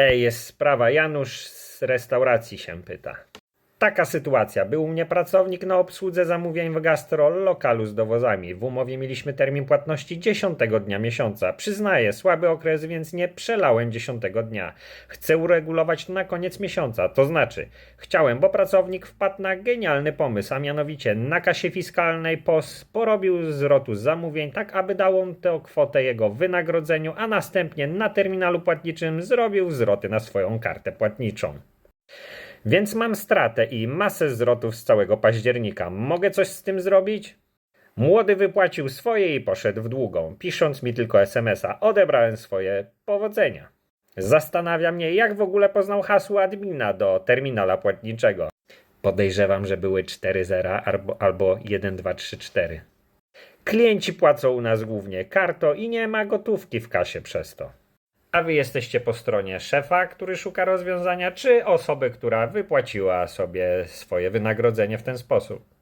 Ej, jest sprawa. Janusz z restauracji się pyta. Taka sytuacja. Był u mnie pracownik na obsłudze zamówień w gastro lokalu z dowozami. W umowie mieliśmy termin płatności 10 dnia miesiąca. Przyznaję, słaby okres, więc nie przelałem 10 dnia. Chcę uregulować to na koniec miesiąca. To znaczy, chciałem, bo pracownik wpadł na genialny pomysł, a mianowicie na kasie fiskalnej POS porobił zwrotu zamówień, tak aby dało on tę kwotę jego wynagrodzeniu, a następnie na terminalu płatniczym zrobił zwroty na swoją kartę płatniczą. Więc mam stratę i masę zwrotów z całego października. Mogę coś z tym zrobić? Młody wypłacił swoje i poszedł w długą, pisząc mi tylko SMS-a. Odebrałem swoje powodzenia. Zastanawia mnie, jak w ogóle poznał hasło admina do terminala płatniczego. Podejrzewam, że były 4 zera albo, albo 1, 2, 3, 4. Klienci płacą u nas głównie karto i nie ma gotówki w kasie przez to. A wy jesteście po stronie szefa, który szuka rozwiązania, czy osoby, która wypłaciła sobie swoje wynagrodzenie w ten sposób?